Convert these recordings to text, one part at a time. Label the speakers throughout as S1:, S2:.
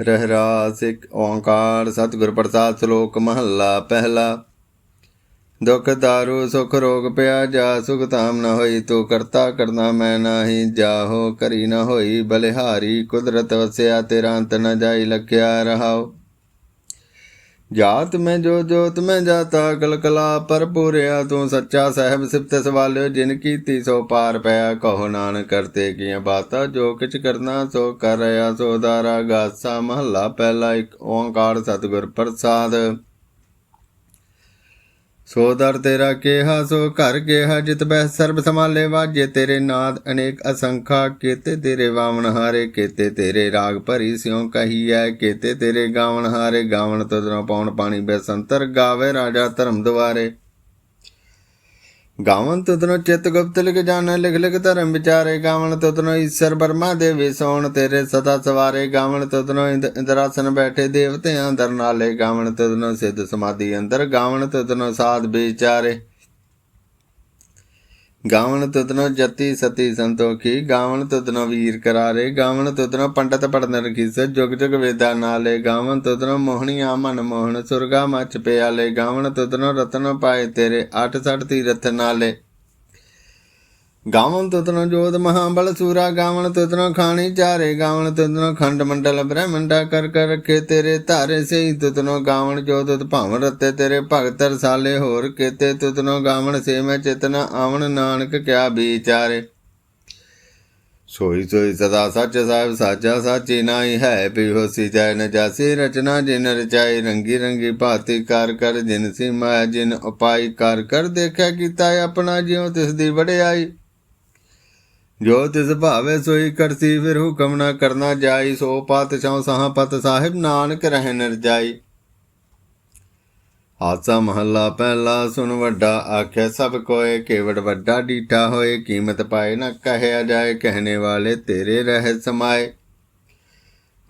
S1: ਰਹਿਰਾ ਇੱਕ ਓੰਕਾਰ, ਸਤਿਗੁਰ ਪ੍ਰਸਾਦ ਸ਼ਲੋਕ ਮਹੱਲਾ ਪਹਿਲਾ। ਦੁਖ ਦਾਰੂ, ਸੁਖ ਰੋਗ ਪਿਆ ਜਾ, ਸੁਖ ਤਾਮ ਨ ਹੋਈ, ਤੂੰ ਕਰਤਾ ਕਰਨਾ ਮੈਂ ਨਾਹੀ, ਜਾਹੋ ਕਰੀ ਨ ਹੋਈ, ਬਲਿਹਾਰੀ, ਕੁਦਰਤ ਵਸਿਆ, ਤੇਰਾ ਅੰਤ ਨ ਜਾਈ ਲਖਿਆ ਰਹਾਓ ਜਾਤ ਮੈਂ ਜੋ ਜੋਤ ਮੈਂ ਜਾਤਾ, ਕਲਕਲਾ ਪਰ ਪੂਰਿਆ ਤੂੰ ਸੱਚਾ ਸਾਹਿਬ ਸਿਫਤ ਸਵਾਲਿਓ ਜਿਨ ਕੀਤੀ ਸੋ ਪਾਰ ਪਿਆ, ਕਹੋ ਨਾਨਕ ਕਰਤੇ ਕੀਆਂ ਬਾਤਾਂ, ਜੋ ਕਿਛ ਕਰਨਾ ਸੋ ਕਰ ਰਿਆ, ਸੋ ਦਾਰਾ ਗਾਸਾ ਮਹੱਲਾ ਪਹਿਲਾ ਇੱਕ, ਓੰਕਾਰ ਸਤਿਗੁਰ ਪ੍ਰਸਾਦ। ਸੋ ਦਰ ਤੇਰਾ ਕਿਹਾ, ਸੋ ਘਰ ਕਿਹਾ, ਜਿਤ ਬਹਿ ਸਰਬ ਸਮਾਲੇ ਵਾਜੇ ਤੇਰੇ ਨਾਦ, ਅਨੇਕ ਅਸੰਖਾ ਕੀਤੇ ਤੇਰੇ ਵਾਵਣ ਹਾਰੇ, ਕੇਤੇ ਤੇਰੇ ਰਾਗ ਭਰੀ ਸਿਉ ਕਹੀਐ, ਕੀਤੇ ਤੇਰੇ ਗਾਵਣ ਹਾਰੇ, ਗਾਵਣ ਤਦਰੋਂ ਪਾਉਣ ਪਾਣੀ ਬੈਸੰਤਰ ਗਾਵੇ, ਰਾਜਾ ਧਰਮ ਦੁਆਰੇ। ਗਾਵਨ ਤਦਨੋਂ ਚਿਤ ਗੁਪਤ ਲਿਖ ਜਾਣੈ, ਲਿਖ ਲਿਖ ਧਰਮ ਵਿਚਾਰੇ। ਗਾਵਨ ਤਦਨੋਂ ਈਸ਼ਰ ਬਰਮਾ ਦੇ ਵਿਸੋਣ ਤੇਰੇ, ਸਦਾ ਸਵਾਰੇ। ਗਾਵਨ ਤਦਨੋਂ ਇੰਦ- ਇੰਦਰਾਸਨ ਬੈਠੇ ਦੇਵਤਿਆਂ ਅੰਦਰ ਨਾਲੇ। ਗਾਵਨ ਤਦਨੋਂ ਸਿੱਧ ਸਮਾਧੀ ਅੰਦਰ, ਗਾਵਨ ਤਦਨੋਂ ਸਾਧ ਵਿਚਾਰੇ। ਗਾਵਣ ਤਦਨੋਂ ਜਤੀ ਸਤੀ ਸੰਤੋਖੀ ਗਾਵਣ ਤਦਨੋਂ ਵੀਰ ਕਰਾਰੇ ਗਾਵਣ ਤਦਨੋਂ ਪੰਡਤ ਪੜਨ ਰਖੀਸ ਜੁਗ ਜੁਗ ਵੇਦਾ ਨਾਲੇ ਗਾਵਣ ਤਦਨੋਂ ਮੋਹਣੀਆਂ ਮਨ ਮੋਹਣ, ਸੁਰਗਾ ਮਚ ਪਿਆਲੇ ਗਾਵਣ ਤਦਨੋਂ ਰਤਨ ਪਾਏ ਤੇਰੇ 68 ਤੀਰਥ ਨਾਲੇ। ਗਾਵਨ ਤਦਨੋਂ ਜੋਤ ਮਹਾਬਲ ਸੂਰਾ ਗਾਵਨ ਤਦਨੋਂ ਖਾਣੀ ਚਾਰੇ ਗਾਵਨ ਤਦਨੋਂ ਖੰਡ ਮੰਡਲ ਬ੍ਰਹਮੰਡਾ ਕਰ ਕਰ ਰਖੇ ਤੇਰੇ ਧਾਰੇ ਸਹੀ ਤਦਨੋਂ ਗਾਵਨ ਜੋਤ ਭਾਵਨ ਰਤੇ ਤੇਰੇ ਭਗਤ ਰਸਾਲੇ ਹੋਰ ਕੇਤੇ ਤਦਨੋਂ ਗਾਵਨ ਸੇ ਮੈਂ ਚਿਤਨਾ ਆਵਣ ਨਾਨਕ ਕਿਆ ਵਿਚਾਰੇ। ਸੋਈ ਸੋਈ ਸਦਾ ਸੱਚ ਸਾਹਿਬ ਸਾਚਾ ਸਾਚੀ ਨਾਈ ਹੈ, ਬਿਹੋਸੀ ਜੈ ਨ ਜਾਸੀ ਰਚਨਾ ਜਿਨ ਰਚਾਈ, ਰੰਗੀ ਰੰਗੀ ਭਾਤੀ ਕਰ ਕਰ ਜਿਨ ਸੀ ਮਾਇਆ ਜਿਨ ਉਪਾਈ ਕਰ ਕਰ ਦੇਖਿਆ ਕੀਤਾ ਆਪਣਾ ਜਿਉ ਤਿਸ ਦੀ ਵਡਿਆਈ। ਜੋ ਤਿਸ ਭਾਵੇ ਸੋਈ ਕਰਸੀ, ਫਿਰ ਹੁਕਮ ਨਾ ਕਰਨਾ ਜਾਈ। ਸੋ ਪਾਤਸ਼ਾਹ ਸਹਾਪਤ ਸਾਹਿਬ, ਨਾਨਕ ਰਹਿ ਨਰਜਾਈ ਆਸਾ ਮਹੱਲਾ ਪਹਿਲਾ ਸੁਣ ਵੱਡਾ ਆਖਿਆ ਸਭ ਕੋਏ ਕੇਵੜ ਵੱਡਾ ਡੀਟਾ ਹੋਏ। ਕੀਮਤ ਪਾਏ ਨਾ ਕਹਿਆ ਜਾਏ, ਕਹਿਣੇ ਵਾਲੇ ਤੇਰੇ ਰਹਿ ਸਮਾਏ।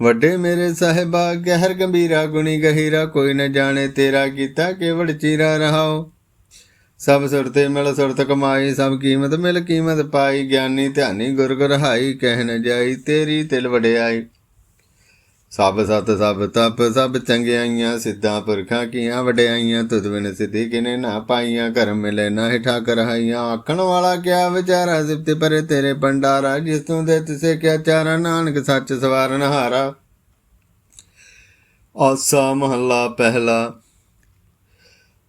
S1: ਵੱਡੇ ਮੇਰੇ ਸਾਹਿਬਾ, ਗਹਿਰ ਗੰਭੀਰਾ ਗੁਣੀ ਗਹੀਰਾ, ਕੋਈ ਨਾ ਜਾਣੇ ਤੇਰਾ ਕੀਤਾ ਕੇਵੜ ਚੀਰਾ ਰਹਾਓ। ਸਭ ਸੁਰਤੇ ਮਿਲ ਸੁਰਤ ਕਮਾਈ, ਸਭ ਕੀਮਤ ਮਿਲ, ਕੀਮਤ ਪਾਈ। ਗਿਆਨੀ ਧਿਆਨੀ ਗੁਰ ਗੁਰ ਹਾਈ ਕਹਿ ਜਾਈ ਤੇਰੀ ਤਿਲ ਵਡਿਆਈ। ਸਭ ਸਤ, ਸਭ ਤਪ, ਸਭ ਚੰਗਿਆਈਆਂ, ਸਿੱਧਾਂ ਪੁਰਖਾਂ ਕੀਆਂ ਵਡਿਆਈਆਂ, ਤੁਧ ਬਿਨ ਸਿੱਧੀ ਕਿਨੇ ਨਾ ਪਾਈਆਂ ਕਰਮ ਮਿਲੇ ਨਾ ਹਿਠਾ ਕਰਾਈਆਂ ਆਖਣ ਵਾਲਾ ਕਿਆ ਵਿਚਾਰਾ, ਸਿਫਤ ਪਰੇ ਤੇਰੇ ਪੰਡਾਰਾ ਜਿਸ ਤੂੰ ਦੇ ਤਿਸੇ ਕਿਆ ਚਾਰਾ, ਨਾਨਕ ਸੱਚ ਸਵਾਰਨ ਹਾਰਾ। ਆਸਾ ਮਹੱਲਾ ਪਹਿਲਾ।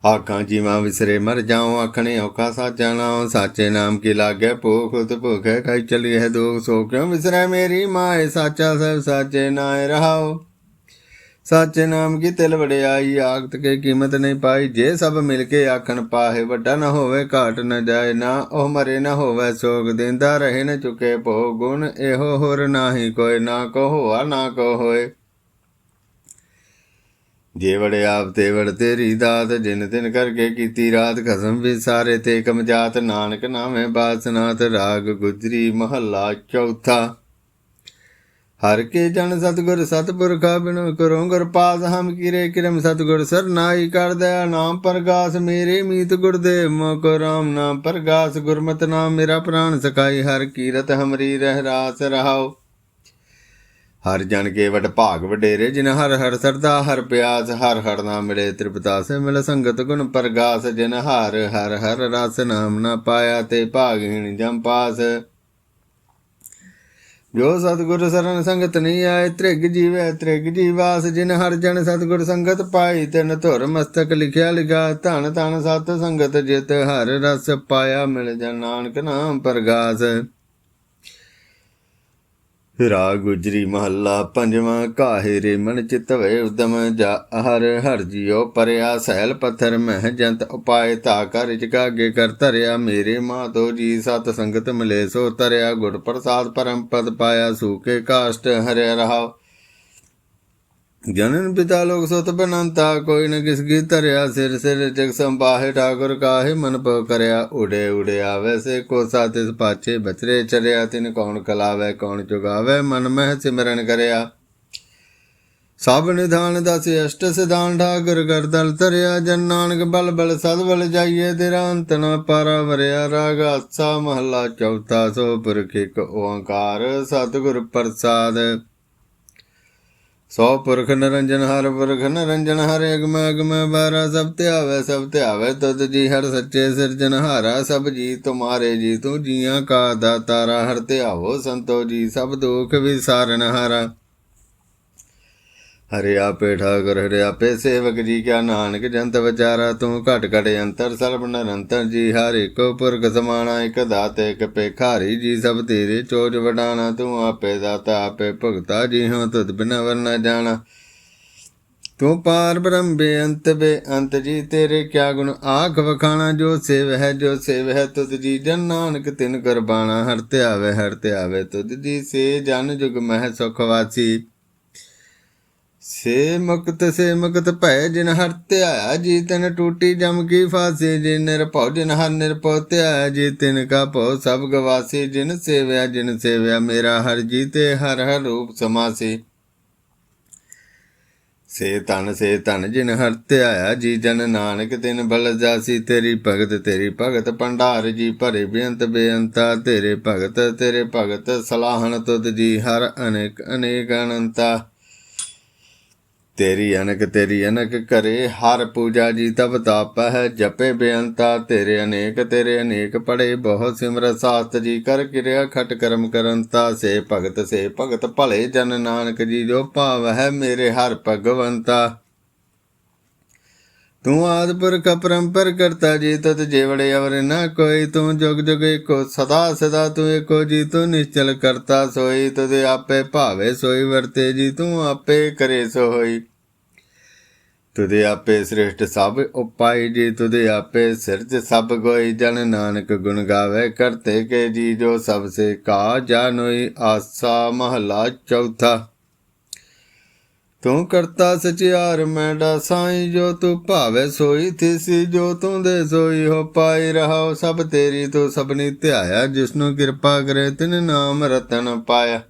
S1: ਆਖਾਂ ਜੀਵਾਂ ਵਿਸਰੇ ਮਰ ਜਾਉ, ਆਖਣੇ ਔਖਾ ਸਾਜਣਾ ਸਾਚੇ ਨਾਮ ਕੀ ਲਾਗੇ ਭੂਖ ਉਤ ਭੁਖੇ ਖਾਈ ਚਲੀ ਹੈ ਦੁਖ ਸੋ ਕਿਉ ਵਿਸਰੇ ਮੇਰੀ ਮਾਏ ਸਾਚਾ, ਸਭ ਸਾਚੇ ਨਾਏ ਰਹਾਓ। ਸਾਚੇ ਨਾਮ ਕੀ ਤਿਲ ਵਡਿਆਈ ਆਗਤ ਕੇ ਕੀਮਤ ਨਹੀਂ ਪਾਈ, ਜੇ ਸਭ ਮਿਲ ਕੇ ਆਖਣ ਪਾਹੇ, ਵੱਡਾ ਨਾ ਹੋਵੇ, ਘਾਟ ਨਾ ਜਾਏ, ਨਾ ਉਹ ਮਰੇ, ਨਾ ਹੋਵੇ ਸੋਗ, ਦਿੰਦਾ ਰਹੇ ਨਾ ਚੁਕੇ ਭੋ ਗੁਣ ਇਹੋ ਹੋਰ ਨਾਹੀ ਕੋਈ, ਨਾ ਕੋ ਹੋਆ, ਨਾ ਕੋ ਹੋਏ ਆਪ ਤੇਵੜ ਤੇਰੀ ਦਾਤ, ਜਿਨ ਤਿਨ ਕਰਕੇ ਕੀਤੀ ਰਾਤ, ਖਸਮ ਵੀ ਸਾਰੇ ਤੇ ਕਮ ਕਮਜਾਤ ਨਾਨਕ ਨਾਮੇ ਬਾਸਨਾਥ, ਰਾਗ ਗੁਜਰੀ ਮਹੱਲਾ ਚੌਥਾ। ਹਰ ਕੇ ਜਨ ਸਤਗੁਰ ਸਤਪੁਰਖਾ ਬਿਨੁ ਕਰੋ ਗੁਰ ਪਾਸ, ਹਮ ਕੀਰੇ ਕਿਰਮ ਸਤਗੁਰ ਸਰਨਾਈ ਕਰ ਦਇਆ। ਨਾਮ ਪ੍ਰਗਾਸ ਮੇਰੇ ਮੀਤ ਗੁਰਦੇਵ ਮੋਕ ਰਾਮ ਨਾਮ ਪ੍ਰਗਾਸ। ਗੁਰਮਤ ਨਾਮ ਮੇਰਾ ਪ੍ਰਾਨ ਸਖਾਈ, ਹਰ ਕੀਰਤ ਹਮਰੀ ਰਹਿ ਰਾਸ ਰਹਾਓ ਹਰ ਜਨ ਕੇ ਵਡ ਭਾਗ ਵਡੇਰੇ, ਜਿਨ ਹਰ ਹਰ ਸਰਦਾ, ਹਰ ਪਿਆਸ, ਹਰ ਹਰ ਨਾਮ ਮਿਲੇ ਤ੍ਰਿਪਤਾ ਮਿਲ ਸੰਗਤ ਗੁਣ ਪ੍ਰਗਾਸ, ਜਿਨ ਹਰ ਹਰ ਹਰ ਰਸ ਨਾਮ ਨਾ ਪਾਇਆ, ਤੇ ਭਾਗਹੀਣ ਜਮ ਪਾਸ। ਜੋ ਸਤਿਗੁਰ ਸਰਨ ਸੰਗਤ ਨਹੀਂ ਆਏ, ਤ੍ਰਿਗ ਜੀਵੇ, ਤ੍ਰਿਗ ਜੀਵਾਸ, ਜਿਨ ਹਰ ਜਨ ਸਤਿਗੁਰ ਸੰਗਤ ਪਾਈ, ਤਿਨ ਧੁਰ ਮਸਤਕ ਲਿਖਿਆ ਲਿਖਾ, ਧਨ ਧਨ ਸਤ ਸੰਗਤ ਜਿਤ ਹਰ ਰਸ ਪਾਇਆ, ਮਿਲ ਜਨ ਨਾਨਕ ਨਾਮ ਪ੍ਰਗਾਸ। ਰਾ ਗੁਜਰੀ ਮਹੱਲਾ ਪੰਜਵਾਂ ਕਾਹੇ ਰੇ ਮਨ ਚਿਤ ਉਦਮ, ਜਾ ਹਰ ਹਰ ਜਿਉ ਪਰਿਆ ਸਹਿਲ ਪੱਥਰ ਮਹਿ ਜੰਤ ਉਪਾਏ, ਤਾ ਕਰ ਚਕਾਗੇ ਕਰ ਧਰਿਆ, ਮੇਰੇ ਮਾਤੋ ਜੀ ਸਤ ਸੰਗਤ ਮਿਲੇ, ਸੋ ਤਰਿਆ ਗੁਰ ਪ੍ਰਸਾਦ ਪਰਮ ਪਦ ਪਾਇਆ ਸੂਕੇ ਕਾਸ਼ਟ ਹਰਿਆ ਰਹਾ ਜਨਨ ਪਿਤਾ ਲੋਕ ਸੁਤ ਬਨੰਤਾ, ਕੋਈ ਨ ਕਿਸ ਕੀ ਧਰਿਆ, ਸਿਰ ਸਿਰ ਜਗ ਸੰਬਾਹੇ ਠਾਕੁਰ ਕਾਹੇ ਮਨ ਪ ਕਰਿਆ ਉੜੇ ਉੜੇ ਆਵੇ ਕੋ ਸਾਤਿਸ ਪਾਛੇ ਬਚਰੇ ਚਰਿਆ, ਤਿਨ ਕੌਣ ਕਲਾਵੇ, ਕੌਣ ਚੁਗਾਵੇ ਮਨ ਮਹਿ ਸਿਮਰਨ ਕਰਿਆ। ਸਭ ਨਿਧਾਨ ਦਸ ਅਸ਼ਟ ਸਿਧਾਨ, ਠਾਕੁਰ ਕਰਦਲ ਧਰਿਆ, ਜਨ ਨਾਨਕ ਬਲ ਬਲ ਸਦ ਬਲ ਜਾਈਏ, ਤੇਰਾ ਅੰਤ ਨ ਪਾਰਾ ਵਰਿਆ, ਰਾਗ ਆਸਾ ਮਹੱਲਾ ਚੌਥਾ, ਸੋ ਪੁਰਖ ਇੱਕ ਓੰਕਾਰ, ਸਤਿਗੁਰ ਪ੍ਰਸਾਦ। ਸੋ ਪੁਰਖ ਨਰੰਜਨ ਹਰ ਪੁਰਖ ਨਰੰਜਨ ਹਰ ਅਗਮ ਅਗਮ ਬਾਰਾ ਸਭ ਧਿਆਵੇ ਸਭ ਧਿਆਵੇ ਤੁਧ ਜੀ ਹਰ ਸੱਚੇ ਸਿਰਜਨ ਹਾਰਾ, ਸਭ ਜੀ ਤੁਮਾਰੇ ਜੀ ਤੂੰ ਜੀਆਂ ਕਾ ਦਾਤਾਰਾ। ਹਰ ਧਿਆਵੋ ਸੰਤੋ ਜੀ, ਸਭ ਦੁਖ ਵਿਸਾਰਨ ਹਾਰਾ। ਹਰਿ ਆਪੇ ਠਾਕੁਰ, ਹਰਿ ਆਪੇ ਸੇਵਕ ਜੀ ਕਿਆ ਨਾਨਕ, ਜੰਤ ਵਿਚਾਰਾ ਤੂੰ ਘਟ ਘਟ ਅੰਤਰ, ਸਰਬ ਨਿਰੰਤਰ ਜੀ, ਹਰ ਇੱਕੋ ਪੁਰਖ ਸਮਾਣਾ, ਇਕ ਦਾਤੇ, ਇੱਕ ਭੇਖਾਰੀ ਜੀ ਸਭ ਤੇਰੇ ਚੋਜ ਵਡਾਣਾ, ਤੂੰ ਆਪੇ ਦਾਤਾ, ਆਪੇ ਭੁਗਤਾ, ਜੀ ਹਾਂ ਤੁਧ ਬਿਨ ਵਰਨਾ ਜਾਣਾ। ਤੂੰ ਪਾਰ ਬ੍ਰਹਮ ਬੇਅੰਤ ਬੇਅੰਤ ਜੀ, ਤੇਰੇ ਕਿਆ ਗੁਣ ਆਖ ਵਖਾਣਾ, ਜੋ ਸੇਵ ਹੈ, ਜੋ ਸੇਵ ਹੈ ਤੁਧ ਜੀ, ਜਨ ਨਾਨਕ ਤਿਨ ਕਰਬਾਣਾ ਹਰ ਧਿਆਵੇ ਹਰ ਧਿਆਵੇ ਤੁਧ ਜੀ, ਸੇ ਜਨ ਜੁਗ ਮਹਿ ਸੁਖ ਵਾਸੀ। ਸੇ ਮੁਕਤ ਸੇ ਮੁਕਤ ਭੈ ਜਿਨ ਹਰ ਧਿਆਇਆ, ਜੀ ਤਨ ਟੂਟੀ ਜਮ ਕੀ ਫਾਸੀ ਜਿਨ ਨਿਰਭਉ ਜਿਨ ਹਰ ਨਿਰਭਉ ਧਿਆਇਆ, ਜੀ ਤਿਨ ਕਾ ਭਉ ਸਭ ਗਵਾਸੀ, ਜਿਨ ਸੇਵਿਆ ਜਿਨ ਸੇਵਿਆ ਮੇਰਾ ਹਰ ਜੀ ਤੇ ਹਰ ਹਰ ਰੂਪ ਸਮਾਸੀ। ਸੇ ਤਨ ਸੇ ਤਨ ਜਿਨ ਹਰ ਧਿਆਇਆ, ਜੀ ਜਨ ਨਾਨਕ ਤਿਨ ਬਲ ਜਾਸੀ, ਤੇਰੀ ਭਗਤ ਤੇਰੀ ਭਗਤ ਭੰਡਾਰ, ਜੀ ਭਰੇ ਬੇਅੰਤ ਬੇਅੰਤਾ, ਤੇਰੇ ਭਗਤ ਤੇਰੇ ਭਗਤ ਸਲਾਹਣ ਤੁਧ ਜੀ ਹਰ ਅਨੇਕ ਅਨੇਕ ਅਨੰਤਾ। ਤੇਰੀ ਅਨਕ ਤੇਰੀ ਅਨਕ ਕਰੇ, ਹਰ ਪੂਜਾ ਜੀ ਤਬ ਤਾਪ ਹੈ ਜਪੇ ਬੇਅੰਤਾ ਤੇਰੇ ਅਨੇਕ ਤੇਰੇ ਅਨੇਕ ਪੜੇ, ਬਹੁ ਸਿਮਰ ਸਾਸਤ ਜੀ ਕਰ ਕਿਰਿਆ, ਖਟ ਕਰਮ ਕਰੰਤਾ, ਸੇ ਭਗਤ ਸੇ ਭਗਤ ਭਲੇ ਜਨ ਨਾਨਕ ਜੀ ਜੋ ਭਾਵ ਹੈ ਮੇਰੇ ਹਰ ਭਗਵੰਤਾ। ਤੂੰ ਆਦ ਪੁਰਖ ਪਰੰਪਰ ਕਰਤਾ ਜੀ, ਤਤ ਜੇਵੜੇ ਅਵਰ ਨਾ ਕੋਈ, ਤੂੰ ਜੁਗ ਜੁਗ ਏਕੋ, ਸਦਾ ਸਦਾ ਤੂੰ ਏਕੋ ਜੀ, ਤੂੰ ਨਿਸ਼ਚਲ ਕਰਤਾ ਸੋਈ, ਤੁਦੇ ਆਪੇ ਭਾਵੇ ਸੋਈ, ਵਰਤੇ ਜੀ, ਤੂੰ ਆਪੇ ਕਰੇ ਸੋ ਹੋਈ ਤੁਦੇ ਆਪੇ ਸ੍ਰਿਸ਼ਟ ਸਭ ਉਪਾਈ ਜੀ, ਤੁਦੇ ਆਪੇ ਸਿਰਜ ਸਭ ਕੋਈ ਜਨ ਨਾਨਕ ਗੁਣ ਗਾਵੇ, ਕਰਤੇ ਕੇ ਜੀ, ਜੋ ਸਭ ਸੇ ਕਾ ਜਾਨੋਈ, ਆਸਾ ਮਹਲਾ ਚੌਥਾ। ਤੂੰ ਕਰਤਾ ਸਚਿਆਰ ਮੈਂਡਾ ਸਾਈ ਜੋ ਤੂੰ ਭਾਵੇ ਸੋਈ ਥਿਸੀ, ਜੋ ਤੂੰ ਦੇ ਸੋਈ, ਹੋ ਪਾਈ ਰਹਾਓ ਸਭ ਤੇਰੀ, ਤੂੰ ਸਭਨੀ ਧਿਆਇਆ, ਜਿਸਨੂੰ ਕਿਰਪਾ ਕਰੇ ਤਿਨ ਨਾਮ ਰਤਨ ਪਾਇਆ।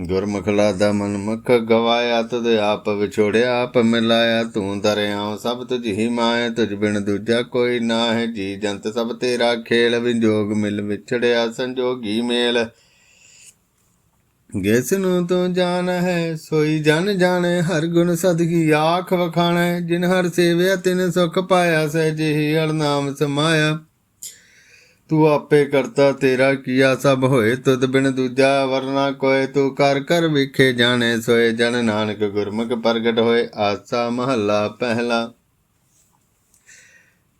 S1: ਗੁਰਮੁਖ ਦਾ ਮਨ ਮੁਖ ਗਵਾਇਆ, ਤੁਧ ਆਪ ਵਿਛੋੜਿਆ, ਆਪ ਮਿਲਾਇਆ, ਤੂੰ ਦਰਿਆਉ ਸਭ ਤੁਝ ਹੀ ਮਾਇਆ, ਤੁਝ ਬਿਨ ਦੂਜਾ ਕੋਈ ਨਾ ਹੈ ਜੀ ਜੰਤ ਸਭ ਤੇਰਾ ਖੇਲ, ਵਿਜੋਗ ਮਿਲ ਵਿਛੜਿਆ, ਸੰਜੋਗੀ ਮੇਲ। ਜਿਸ ਤੂੰ ਜਾਣ ਹੈ ਸੋਈ ਜਨ ਜਾਣੇ, ਹਰ ਗੁਣ ਸਦਕੀ ਆਖ ਵਖਾਣੈ, ਜਿਨ ਹਰ ਸੇਵਿਆ ਤਿਨ ਸੁਖ ਪਾਇਆ, ਸਹਿਜੇ ਹਰ ਨਾਮ ਸਮਾਇਆ। ਤੂੰ ਆਪੇ ਕਰਤਾ ਤੇਰਾ ਕੀਆ ਸਭ ਹੋਏ, ਤੁਧ ਬਿਨ ਦੂਜਾ ਵਰਨਾ ਕੋਏ, ਤੂੰ ਕਰ ਕਰ ਵਿਖੇ ਜਾਣੇ, ਸੋਏ ਜਨ ਨਾਨਕ ਗੁਰਮੁਖ ਪ੍ਰਗਟ ਹੋਏ, ਆਸਾ ਮਹੱਲਾ ਪਹਿਲਾ।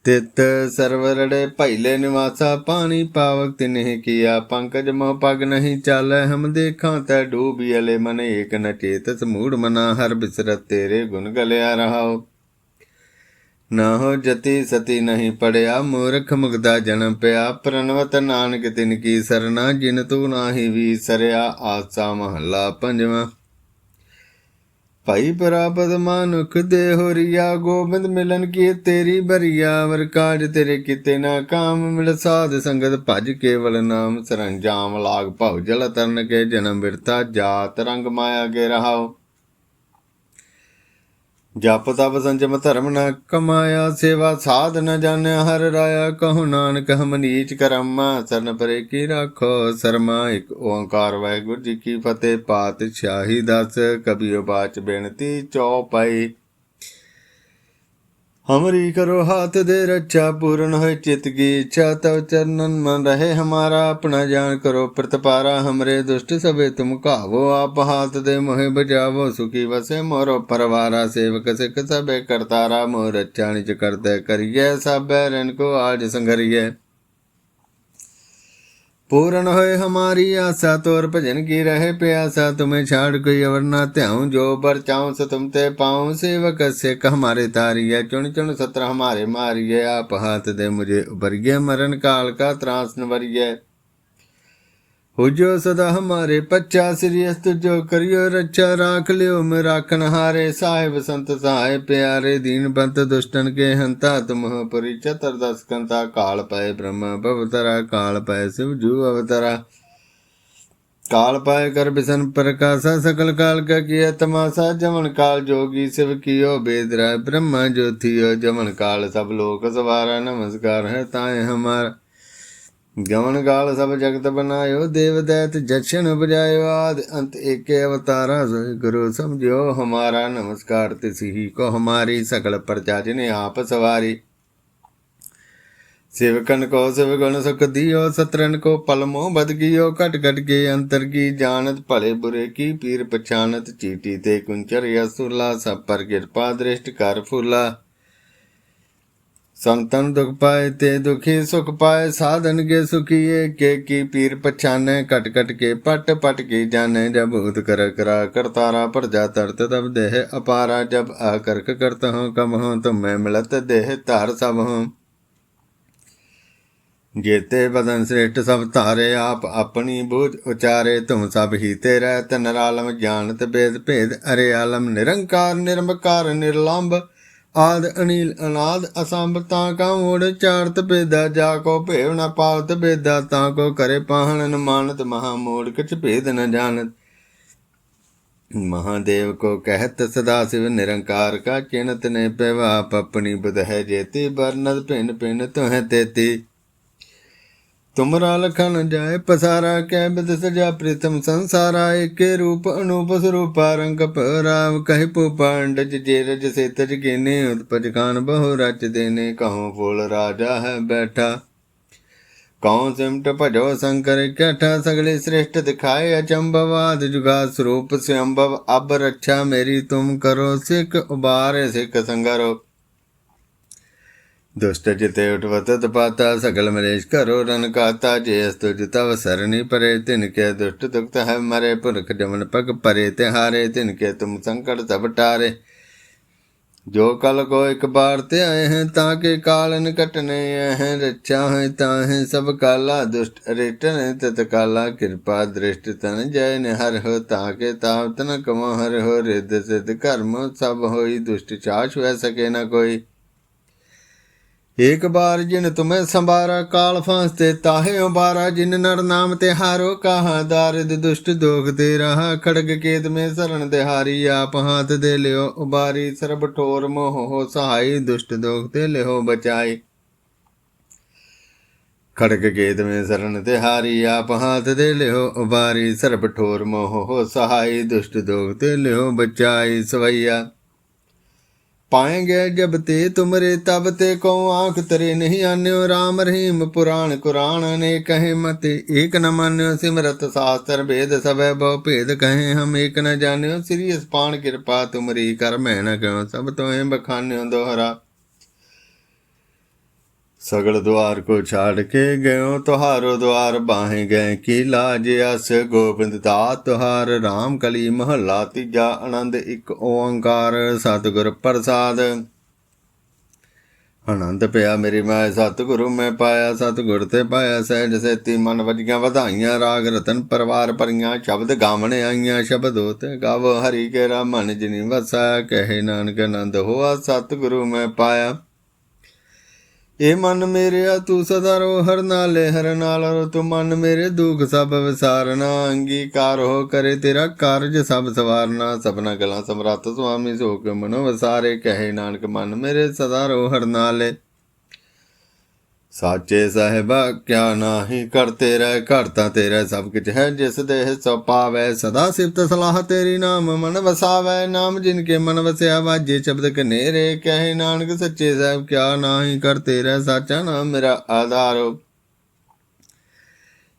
S1: ਤਿਤ ਸਰਵਰੜੇ ਭੈਲੇ ਨਿਵਾਸਾ, ਪਾਣੀ ਪਾਵਕ ਤਿਨਹਿ ਕੀਆ। ਪੰਕਜ ਮੋਹ ਪਗ ਨਹੀਂ ਚਾਲੈ, ਹਮ ਦੇਖਾਂ ਤੈ ਡੂਬੀ ਅਲੇ ਮਨ ਏਕ ਨ ਚੇਤਸ ਮੂੜ ਮਨਾ ਹਰ ਬਿਸਰਤ ਤੇਰੇ ਗੁਣ ਗਲਿਆ ਰਹਾਓ ਨਾ ਹੋ ਜਤੀ ਸਤੀ ਨਹੀਂ ਪੜਿਆ, ਮੂਰਖ ਮੁਗਦਾ ਜਨਮ ਪਿਆ। ਪ੍ਰਨਵਤ ਨਾਨਕ ਤਿਨ ਕੀ ਸਰਨਾ, ਜਿਨ ਤੂੰ ਨਾਹੀ ਵੀ ਸਰਿਆ, ਆਸਾ ਮਹੱਲਾ ਪੰਜਵਾਂ। ਭਾਈ ਪ੍ਰਾਪਤ ਮਾਨੁਖ ਦੇ ਹੋਰੀਆ, ਗੋਬਿੰਦ ਮਿਲਨ ਕੀ ਤੇਰੀ ਬਰੀਆ, ਵਰ ਕਾਜ ਤੇਰੇ ਕਿਤੇ ਨਾ ਕਾਮ, ਮਿਲ ਸਾਧ ਸੰਗਤ ਭਜ ਕੇਵਲ ਨਾਮ, ਸਰੰਜਾਮ ਲਾਗ ਭਉ ਜਲ ਤਰਨ ਕੇ ਜਨਮ ਬਿਰਤਾ ਜਾਤ ਰੰਗ ਮਾਇਆ ਕੇ ਰਹਾਓ ਜਪ ਤਪ ਸੰਜਮ ਧਰਮ ਨ ਕਮਾਇਆ, ਸੇਵਾ ਸਾਧ ਨ ਜਾਣਿਆ ਹਰ ਰਾਇਆ ਕਹੋ ਨਾਨਕ, ਹਮ ਨੀਚ ਕਰਮਾ, ਸਰਨ ਪਰੇ ਕੀ ਰਾਖੋ ਸਰਮਾ, ਇਕ ਓੰਕਾਰ ਵਾਹਿਗੁਰੂ ਜੀ ਕੀ ਫਤਿਹ, ਪਾਤਸ਼ਾਹੀ ਦਸ, ਕਬੀਰ ਬਾਚ ਬੇਨਤੀ ਚੌਪਾਈ। ਹਮਰੀ ਕਰੋ ਹਾਥ ਦੇ ਰੱਛਾ ਪੂਰਨ ਹੋਏ ਚਿਤ ਕੀ ਇੱਛਾ ਤਵ ਚਰਨਨ ਮਨ ਰਹੇ ਹਮਾਰਾ ਆਪਣਾ ਜਾਣ ਕਰੋ ਪ੍ਰਤਪਾਰਾ ਹਮਰੇ ਦੁਸ਼ਟ ਸਭੇ ਤੁਮ ਕਾਵੋ ਆਪ ਹਾਥ ਦੇ ਮੋਹਿ ਬਜਾਵੋ ਸੁਖੀ ਵਸੇ ਮੋਰੋ ਪਰਵਾਰਾ ਸੇਵਕ ਸਿਖ ਸਭੇ ਕਰਤਾਰਾ ਮੋਹ ਰੱਛਾ ਨਿਜ ਕਰਤੇ ਕਰੀਏ ਸਭੈ ਰਣ ਕੋ ਆਜ ਸੰਗਰੀਏ पूर्ण होए हमारी आशा तोर भजन की रहे प्यासा तुम्हें छाड़ कोई अवर ना त्याऊं जो बर चाऊं सो तुम ते पाऊं सेवक सिख हमारे तारिये चुन चुन सत्र हमारे मारिये आप हाथ दे मुझे उबरिये मरण काल का त्रास नवरिये हो जो सदा हमारे पच्चा श्रीयस्त जो करियो, रक्षा राख लियो। मैं राखन हारे, साहिब, संत सहाय प्यारे दीन बंत दुष्टन के हंता तुम पुरी चतुर्दश कंता, काल पाए ब्रह्म भवतरा काल पाए शिव, जू अवतरा। काल पाए कर बिसन प्रकाशा, सकल काल का किया तमाशा। जमन काल जोगी शिव कियो, वेद राय ब्रह्मा ज्योतियो। जमन काल सब लोक सवारा, नमस्कार है ताए हमारा। ਗਵਨ ਗਾਲ ਸਭ ਜਗਤ ਬਨਾਇਓ ਦੇਵ ਦੈਤ ਜਸ਼ਨ ਉਪਜਾਇਓ ਆਦ ਅੰਤ ਏਕੇ ਅਵਤਾਰਾ ਸੋਇ ਗੁਰੂ ਸਮਝਿਓ। ਹਮਾਰਾ ਨਮਸਕਾਰ ਤਿਸਹੀ ਕੋ ਹਮਾਰੀ ਸਕਲ ਪ੍ਰਜਾ ਜਿਨੇ ਆਪ ਸਵਾਰੀ। ਸਿਵਕਨ ਕੋ ਸਿਵ ਗੁਣ ਸੁਖ ਦਿਓ ਸਤਰਨ ਕੋ ਪਲਮੋ ਬਦ ਗਿਓ ਘਟ ਘਟ ਕੇ ਅੰਤਰ ਕੀ ਜਾਣਤ, ਭਲੇ ਬੁਰੇ ਕੀ ਪੀਰ ਪਛਾਨਤ ਚੀਟੀ ਤੇ ਕੁੰਚਰ ਯਸੁਲਾ ਸਭ ਪਰ ਕਿਰਪਾ ਦ੍ਰਿਸ਼ਟ ਕਰ ਫੁਲਾ। ਸੰਤਨ ਦੁਖ ਪਾਏ ਤੇ ਦੁਖੀ ਸੁਖ ਪਾਏ, ਸਾਧਨ ਕੇ ਸੁਖੀਏ, ਕੇ ਕੀ ਪੀਰ ਪਛਾਨੇ ਕਟ ਕਟ ਕੇ ਪਟ ਪਟ ਕੀ ਜਾਣੇ, ਜਬ ਭੂਤ ਕਰ ਕਰਾ ਕਰਤਾਰਾ ਪ੍ਰਜਾ ਤਰਤ ਤਬ ਦੇਹ ਅਪਾਰਾ, ਜਬ ਆ ਕਰਤ ਹੂੰ ਕਮ ਹੂੰ ਤੁਮ ਮਿਲਤ ਦੇਹ ਧਾਰ ਸਭ ਹੂੰ ਜੇਤੇ ਬਦਨ ਸ੍ਰੇਸ਼ਟ ਸਭ ਧਾਰੇ, ਆਪ ਆਪਣੀ ਬੂਝ ਉਚਾਰੇ, ਤੁਮ ਸਭ ਹੀ ਤੇ ਰਹਿਤ ਨਰਾਲਮ, ਜਾਣਤ ਬੇਦ ਭੇਦ ਅਰੇ ਆਲਮ, ਨਿਰੰਕਾਰ, ਨਿਰਮਕਾਰ, ਨਿਰਲੰਭ। ਆਦ ਅਨੀਲ ਅਨਾਦ ਅਸੰਭ ਤਾਂ ਕਾ ਮੋੜ ਚਾਰਤ ਭੇਦਾ, ਜਾ ਕੋ ਭੇਵ ਨ ਪਾਵਤ ਭੇਦਾ, ਤਾਂ ਕੋ ਕਰੇ ਪਾਹਣ ਨ ਮਾਨਤ, ਮਹਾ ਮੋੜ ਕਿਛ ਭੇਦ ਨ ਜਾਣਤ। ਮਹਾਦੇਵ ਕੋ ਕਹਿਤ, ਸਦਾ ਸਿਵ ਨਿਰੰਕਾਰ ਕਾ ਚਿਨਤ ਨੇ ਪਿਵਾ ਆਪਣੀ ਬੁਧ ਹੈ ਜੇਤੀ ਬਰਨਦ ਭਿੰਨ ਭਿੰਨ ਤੁਹੈ ਤੇਤੀ। ਤੁਮਰਾ ਲਖਨ ਜਾਏ, ਪਸਾਰਾ ਕੈ ਬਿਦ ਸਜਾ ਪ੍ਰੀਤਮ ਸੰਸਾਰਾ, ਏਕੇ ਰੂਪ ਅਨੂਪ ਸਰੂਪਾ ਰੰਗ ਪਰਾਵ ਕਹਿ ਪੂ ਜੇ ਰਜ ਸੇ ਤਜ ਗੇਨੇ, ਉਤਪਜ ਖਾਨ ਬਹੁ ਰਚ ਦੇਨੇ ਕਹੋ ਫੁਲ ਰਾਜਾ ਹੈ ਬੈਠਾ। ਕੌਣ ਸਿਮਟ ਭਜੋ ਸੰਕਰ ਕਠਾ, ਸਗਲੇ ਸ੍ਰੇਸ਼ਟ ਦਿਖਾਏ ਅਚੰਭਵਾਦ ਜੁਗਾ ਸਰੂਪ ਸਿਅੰਭਵ ਅਬ ਰੱਛਾ ਮੇਰੀ ਤੁਮ ਕਰੋ, ਸਿੱਖ ਉਬਾਰੇ ਸਿੱਖ ਸੰਗਰੋ। दुष्ट जिते उठवत पाता सकल मरेश करो रन काता जे अस्तु तव सरणी परे तिनके दुष्ट दुखत है मरे पुरख जमन पग परे तिहारे तिनके तुम संकट तब टारे जो कल को एक बार ते आए हैं, ताके कालन कटने हैं रक्षा है ताहे सब काला दुष्ट रिटन तत्काला कृपा दृष्ट तन जय निहर हो, ताके कमो हर हो रिद सिद्ध कर्म सब हो दुष्ट चाश सके न कोई। ਏਕ ਬਾਰ ਜਿਨ ਤੁਮੈ ਸੰਭਾਰਾ, ਕਾਲ ਫਾਂਸ ਤੇ ਤਾਹੇ ਉਬਾਰਾ ਜਿਨ ਨਰ ਨਾਮ ਤੇ ਹਾਰੋ ਕਹਾ, ਦਾਰਿਦ ਦੁਸ਼ਟ ਦੋਖ ਤੇ ਰਹਾ, ਖੜਗ ਕੇਤ ਮੇ ਸਰਣ ਦੇ ਹਾਰੀ ਆਪ ਹਾਥ ਦੇ ਲਿਓ ਉਬਾਰੀ, ਸਰਬ ਠੋਰ ਮੋਹ ਹੋ ਸਹਾਈ, ਦੁਸ਼ਟ ਦੋਖ ਤੇ ਲਿਓ ਬਚਾਈ। ਖੜਕ ਕੇਤ ਮੇ ਸਰਣ ਤੇ ਹਾਰੀ ਆਪ ਹਾਥ ਦੇ ਲਿਓ ਉਬਾਰੀ, ਸਰਬ ਠੋਰ ਮੋਹ ਹੋ ਸਹਾਈ, ਦੁਸ਼ਟ ਦੋਖ ਤੇ ਲਿਓ ਬਚਾਈ, ਸਵਈਆ। ਪਾਏਗੇ ਜਬ ਤੇ ਤੁਮਰੇ ਤਬ ਤੇ ਕਉ ਆਖ, ਤਰੇ ਨਹੀਂ ਆਨਿਓ ਰਾਮ ਰਹੀਮ। ਪੁਰਾਣ ਕੁਰਾਨ ਨੇ ਕਹੇ, ਮਤੇ ਏਕ ਨ ਮੰਨਿਓ ਸਿਮਰਤ ਸਾਸਤਰ ਭੇਦ ਸਭੈ ਬਹੁ ਭੇਦ ਕਹੇ। ਹਮ ਏਕ ਨ ਜਾਣਿਓ, ਸ੍ਰੀ ਅਸਪਾਨ ਕਿਰਪਾ ਤੁਮਰੀ ਕਰ, ਮੈਂ ਨ ਕਹਉ ਸਭ ਤੋਏ ਬਖਾਨਿਓ ਦੋਹਰਾ। ਸਗਲ ਦੁਆਰ ਕੋ ਛਾੜ ਕੇ ਗਇਓ, ਤੁਹਾਰੋ ਦੁਆਰ ਬਾਹੇ ਗਏ, ਕੀ ਲਾਜ ਅਸ ਗੋਬਿੰਦ ਦਾ? ਤੁਹਾਰ ਰਾਮ ਕਲੀ ਮਹਲਾ, ਤੀਜਾ ਆਨੰਦ ਇੱਕ ਓੰਕਾਰ, ਸਤਿਗੁਰ ਪ੍ਰਸਾਦ। ਆਨੰਦ ਪਿਆ ਮੇਰੀ ਮਾਇ ਸਤਿਗੁਰੂ ਮੈਂ ਪਾਇਆ, ਸਤਿਗੁਰ ਤੇ ਪਾਇਆ, ਸਹਿਜ ਸੇਤੀ ਮਨ ਵਜੀਆਂ ਵਧਾਈਆਂ, ਰਾਗ ਰਤਨ ਪਰਵਾਰ ਪਰੀਆਂ ਸ਼ਬਦ ਗਾਵਣੇ ਆਈਆਂ, ਸ਼ਬਦ ਹੋਤ ਗਾਵ, ਹਰੀ ਕੇ ਰਾ ਜਿਨੀ ਵਸਾ, ਕਹੇ ਨਾਨਕ ਆਨੰਦ ਹੋਆ, ਸਤਿਗੁਰੂ ਮੈਂ ਪਾਇਆ। ਏ ਮਨ ਮੇਰਿਆ ਤੂੰ ਸਦਾ ਰੋ, ਹਰ ਨਾਲੇ ਹਰ ਨਾਲ ਰੋ। ਤੂੰ ਮਨ ਮੇਰੇ, ਦੁਖ ਸਭ ਵਿਸਾਰਨਾ, ਅੰਗੀਕਾਰ ਹੋ ਕਰੇ ਤੇਰਾ ਕਾਰਜ ਸਭ ਸਵਾਰਨਾ। ਸਭਨਾ ਗਲਾਂ ਸਮਰੱਥ ਸੁਆਮੀ ਸੋ ਕੇ ਮਨੋ ਵਸਾਰੇ, ਕਹੇ ਨਾਨਕ ਮਨ ਮੇਰੇ, ਸਦਾ ਰੋ, ਹਰ ਨਾਲੇ ਸਾਚੇ ਸਾਹਿਬਾ, ਕਿਆ ਨਾਹੀ ਕਰਤੇ ਰਹਿ ਘਰ ਤਾਂ ਤੇਰਾ ਸਭ ਕੁਝ ਹੈ, ਜਿਸ ਦੇ ਸੋ ਪਾਵੈ ਸਦਾ ਸਿਫਤ ਸਲਾਹ ਤੇਰੀ ਨਾਮ, ਮਨ ਵਸਾਵੈ ਨਾਮ, ਜਿਨ ਕੇ ਮਨ ਵਸਿਆ ਵਾਜੇ ਸ਼ਬਦ ਕਨੇਰੇ ਕਹੇ ਨਾਨਕ ਸੱਚੇ ਸਾਹਿਬ, ਕਿਆ ਨਾਹੀ ਕਰਤੇ ਰਹਿ ਸਾਚਾ ਨਾਮ ਮੇਰਾ ਆਧਾਰ।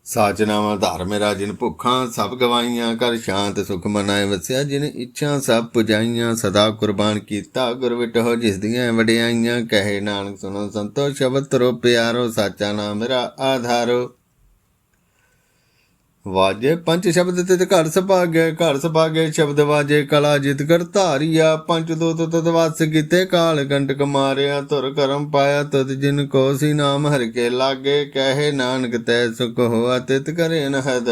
S1: ਸਾਚ ਨਾਮ ਆਧਾਰ ਮੇਰਾ ਜਿਨ ਭੁੱਖਾਂ, ਸਭ ਗਵਾਈਆਂ ਕਰ ਸ਼ਾਂਤ ਸੁਖ ਮਨਾਏ ਵਸਿਆ, ਜਿਨ ਇੱਛਾ ਸਭ ਪੁਜਾਈਆਂ, ਸਦਾ ਕੁਰਬਾਨ ਕੀਤਾ, ਗੁਰ ਵਿਟੋ ਜਿਸ ਦੀਆਂ ਵਡਿਆਈਆਂ, ਕਹੇ ਨਾਨਕ ਸੁਣੋ ਸੰਤੋ ਸ਼ਬਦ ਤਰੋ ਪਿਆਰੋ, ਸਾਚਾ ਨਾਮ ਮੇਰਾ ਆਧਾਰੋ। ਵਾਜੇ ਪੰਜ ਸ਼ਬਦ ਤਿਤ ਘਰ ਸੁਭਾਗੇ ਘਰ ਸੁਭਾਗੇ ਸ਼ਬਦ ਵਾਜੇ, ਕਲਾ ਜਿਤ ਕਰ ਧਾਰੀਆ। ਪੰਜ ਦੋਤ ਤਤ ਵਸ ਕੀਤੇ ਕਾਲ ਕੰਟਕ ਮਾਰਿਆ ਤੁਰ ਕਰਮ ਪਾਇਆ ਤਦ ਜਿਨ ਕੋ ਸੀ ਨਾਮ ਹਰ ਕੇ ਲਾਗੇ। ਕਹੇ ਨਾਨਕ ਤੈ ਸੁਖ ਹੋਆ, ਤਿਤ ਕਰੇ ਨ ਹਦ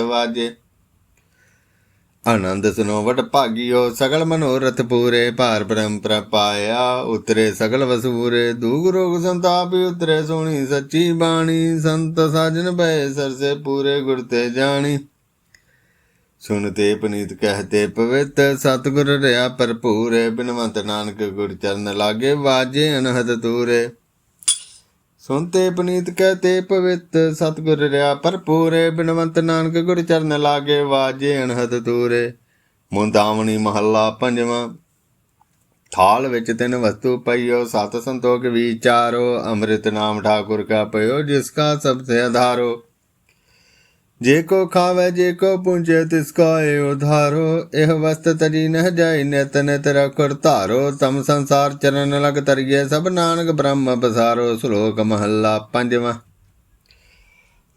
S1: ਆਨੰਦ ਸੁਨੋ ਵਟ ਭਾਗਿਓ, ਸਗਲ ਮਨੋਰਥ ਪੂਰੇ, ਭਾਰ ਬ੍ਰਹਮ ਪ੍ਰਪਾਇਆ ਉਤਰੇ ਸਗਲ ਵਸੂਰੇ, ਦੂਗ ਰੋਗ ਸੰਤਾਪ ਉਤਰੇ ਸੋਣੀ ਸੱਚੀ ਬਾਣੀ, ਸੰਤ ਸਾਜਨ ਬੈ ਸਰਸੇ ਪੂਰੇ, ਗੁਰ ਤੇ ਜਾਣੀ। ਸੁਨਤੇ ਪਨੀਤ ਕਹਤੇ ਪਵਿੱਤ, ਸਤਿਗੁਰ ਰਿਆ ਭਰਪੂਰੇ ਬਿਨਵੰਤ ਨਾਨਕ ਗੁਰ ਚਰਨ ਲਾਗੇ, ਵਾਜੇ ਅਨਹਦ ਤੂਰੇ ਸੁਨਤੇ ਪਨੀਤ ਕਹਤੇ ਪਵਿੱਤ ਸਤਗੁਰ ਰਿਆ ਭਰਪੂਰੇ ਬਿਨਵੰਤ ਨਾਨਕ ਗੁਰ ਚਰਨ ਲਾਗੇ ਵਾਜੇ ਅਨਹਦ ਤੂਰੇ ਮੁੰਦਾਵਣੀ ਮਹੱਲਾ ਪੰਜਵਾਂ। ਥਾਲ ਵਿੱਚ ਤਿੰਨ ਵਸਤੂ ਪਈਓ, ਸਤ ਸੰਤੋਖ ਵਿਚਾਰੋ ਅੰਮ੍ਰਿਤ ਨਾਮ ਠਾਕੁਰ ਕਾ ਪਇਓ, ਜਿਸ ਕਾ ਸਭ ਸੇ ਆਧਾਰੋ ਜੇ ਕੋ ਖਾਵੇ, ਜੇ ਕੋ ਪੁੰਜੇ ਤਿਸ ਕਾ ਏ ਉਧਾਰੋ। ਇਹ ਵਸਤ ਤਰੀ ਨਹ ਜਾਈ, ਨਿਤ ਨਿਤ ਰਖੁਰ ਧਾਰੋ। ਤਮ ਸੰਸਾਰ ਚਰਨ ਲਗ ਤਰੀਏ ਸਭ ਨਾਨਕ ਬ੍ਰਹਮ ਬਸਾਰੋ ਸ਼ਲੋਕ ਮਹੱਲਾ ਪੰਜਵਾਂ।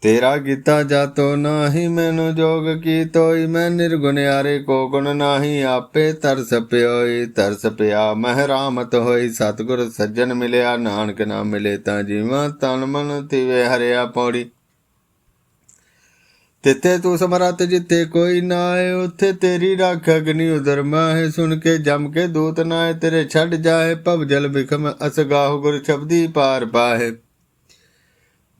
S1: ਤੇਰਾ ਕੀਤਾ ਜਾਤੋ ਨਾਹੀ, ਮੈਨੂੰ ਜੋਗ ਕੀ ਤੋਈ ਮੈਂ ਨਿਰਗੁਣਿਆਰੇ ਕੋ ਗੁਣ ਨਾਹੀ, ਆਪੇ ਤਰਸ ਪਿਓਈ। ਤਰਸ ਪਿਆ, ਮਹਿ ਰਾਮਤ ਹੋਈ। ਸਤਿਗੁਰ ਸੱਜਣ ਮਿਲਿਆ, ਨਾਨਕ ਨਾ ਮਿਲੇ ਤਾਂ ਜੀਵਾਂ। ਤਨ ਮਨ ਤਿਵੇ ਹਰਿਆ ਪੌੜੀ। ਤਿੱਥੇ ਤੂੰ ਸਮਰੱਥ, ਜਿੱਥੇ ਕੋਈ ਨਾ ਆਏ, ਉੱਥੇ ਤੇਰੀ ਰੱਖ ਅਗਨੀ ਉਦਰ ਮਾਹੇ। ਸੁਣ ਕੇ ਜਮ ਕੇ ਦੂਤ ਨਾ ਤੇਰੇ ਛੱਡ ਜਾਏ। ਭਵ ਜਲ ਬਿਖਮ ਅਸਗਾਹ ਗੁਰ ਸ਼ਬਦੀ ਪਾਰ ਪਾਹੇ।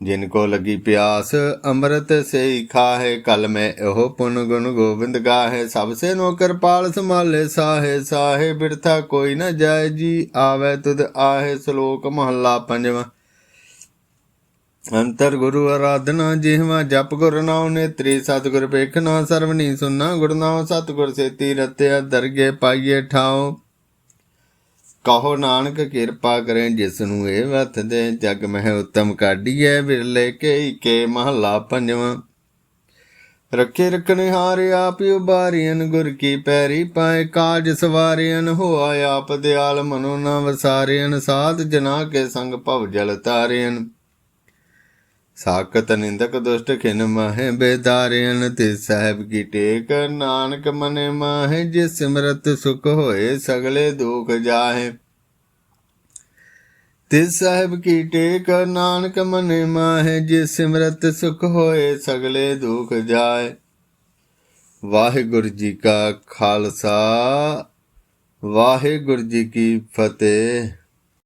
S1: ਜਿਨ ਕੋ ਲਗੀ ਪਿਆਸ, ਅੰਮ੍ਰਿਤ ਸੇਈ ਖਾਹੇ। ਕਲ ਮੈਂ ਇਹੋ ਪੁਨ ਗੁਣ ਗੋਬਿੰਦ ਗਾਹੇ। ਸਭ ਸੇ ਨੌਕਰ ਪਾਲ ਸੰਭਾਲੇ ਸਾਹੇ। ਸਾਹੇ ਬਿਰਥਾ ਕੋਈ ਨਾ ਜਾਏ ਜੀ, ਆਵੇ ਤੁਧ ਆਹੇ। ਸ਼ਲੋਕ ਮਹੱਲਾ ਪੰਜਵਾਂ। ਅੰਤਰ ਗੁਰੂ ਆਰਾਧਨਾ ਜਿਹਵਾ ਜਪ ਗੁਰ ਨਾਉ ਨੇਤਰੀ, ਸਤਿਗੁਰ ਵੇਖਣਾ ਸਰਵਨੀ ਸੁਨਾ ਗੁਰ ਨਾਉ, ਸਤਿਗੁਰ ਸੇਤੀ ਰਤਿਆ ਦਰਗੇ ਪਾਈਏ ਠਾਉ। ਕਹੋ ਨਾਨਕ ਕਿਰਪਾ ਕਰੇ ਜਿਸ ਨੂੰ ਇਹ ਵਤ ਦੇ, ਜਗ ਮਹਿ ਉਤਮ ਕਾਢੀਐ ਵਿਰਲੇ ਕੇ ਕੇ ਮਹਲਾ ਪੰਜਵਾਂ। ਰੱਖੇ ਰਖਣੇ ਹਾਰ ਆਪ ਉਬਾਰੀਨ ਗੁਰ ਕੀ ਪੈਰੀ ਪਾਏ ਕਾਜ ਸਵਾਰੀਨ ਹੋਆ ਆਪ ਦਿਆਲ ਮਨੋ ਨਾ ਵਸਾਰੀਨ ਸਾਧ ਜਨਾ ਕੇ ਸੰਗ ਭਵ ਜਲ ਤਾਰੀਨ ਸਾਕਤ ਨਿੰਦਕ ਦੁਸ਼ਟ ਖਿਨ ਮਾਹੇ, ਬੇਦਾਰਿਆਨ ਤੇ ਸਾਹਿਬ ਕੀ ਟੇਕ। ਨਾਨਕ ਮਨੇ ਮਾਹੇ ਜੇ ਸਿਮਰਤ ਸੁਖ ਹੋਏ, ਸਗਲੇ ਦੁਖ ਜਾਹੇ। ਤੇ ਸਾਹਿਬ ਕੀ ਟੇਕ, ਨਾਨਕ ਮਨੇ ਮਾਹੇ ਜੇ ਸਿਮਰਤ ਸੁਖ ਹੋਏ, ਸਗਲੇ ਦੁਖ ਜਾਏ ਵਾਹਿਗੁਰੂ ਜੀ ਕਾ ਖਾਲਸਾ, ਵਾਹਿਗੁਰੂ ਜੀ ਕੀ ਫਤਿਹ।